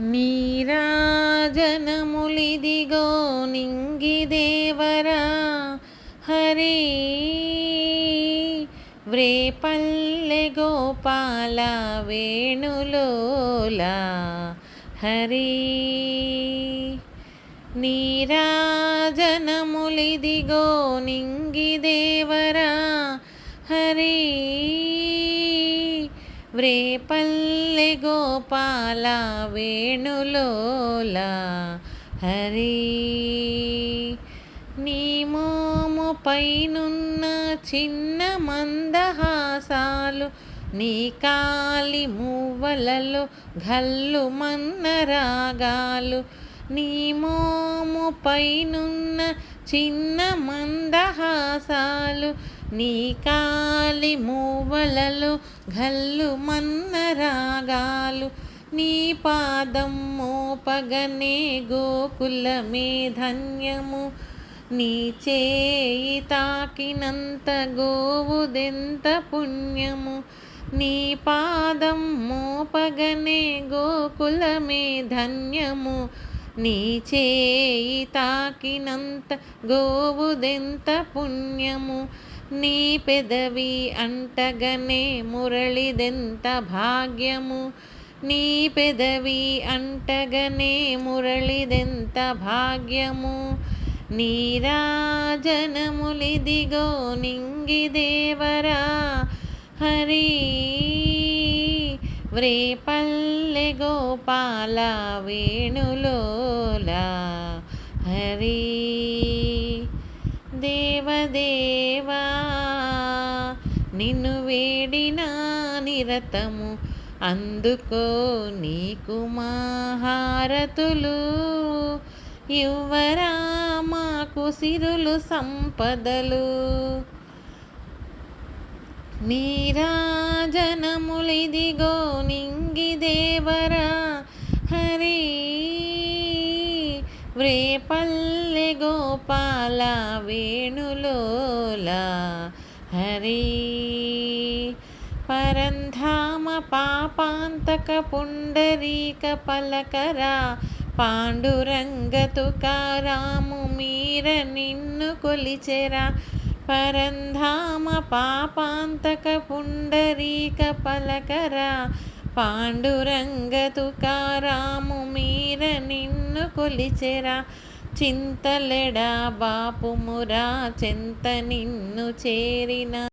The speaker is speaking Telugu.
నీరాజనములిదిగో నింగి దేవరా హరి. వ్రేపల్లె గోపాల వేణులోలా హరి. నీరాజనములిదిగో నింగి దేవరా హరి. వ్రేపల్లె గోపాల వేణులోల హరి. నీ మోము పైనున్న చిన్న మందహాసాలు నీ కాలి మువ్వలలో ఘల్లు మన్న రాగాలు నీ మోము పైనున్న చిన్న మందహాసాలు నీ కాలి మూవలలో గల్లు మన్న రాగాలు నీ పాదం మోపగనే గోకులమే ధన్యము నీ చేయి తాకినంత గోవుదెంత పుణ్యము నీ పాదం మోపగనే గోకులమే ధన్యము నీ చేయి తాకినంత గోవుదెంత పుణ్యము నీ పెదవి అంటగనే మురళిదెంత భాగ్యము? నీ పెదవి అంటగనే మురళిదెంత భాగ్యము? నీరాజనములిదిగో నింగిదేవరా హరి వ్రేపల్లె గోపాల వేణులోలా హరి నిన్ను వేడినా నిరతము అందుకో నీకు మాహారతులు. యువరా మాకు సిరులు సంపదలు. నీరాజనములిదిగో నింగిదేవరా హరి. వ్రేపల్లె గోపాల వేణులోలా హరి పరంధామ పాపాంతక పుండరీక పలకరా పాండురంగతుకారాము మీర నిన్ను కొలిచెరా. పరంధామ పాపాంతక పుండరీక పలకరా పాండురంగతుకారాము మీర నిన్ను కొలిచెరా. చింతలెడా బాపుమురా చెంత నిన్ను చేరిన?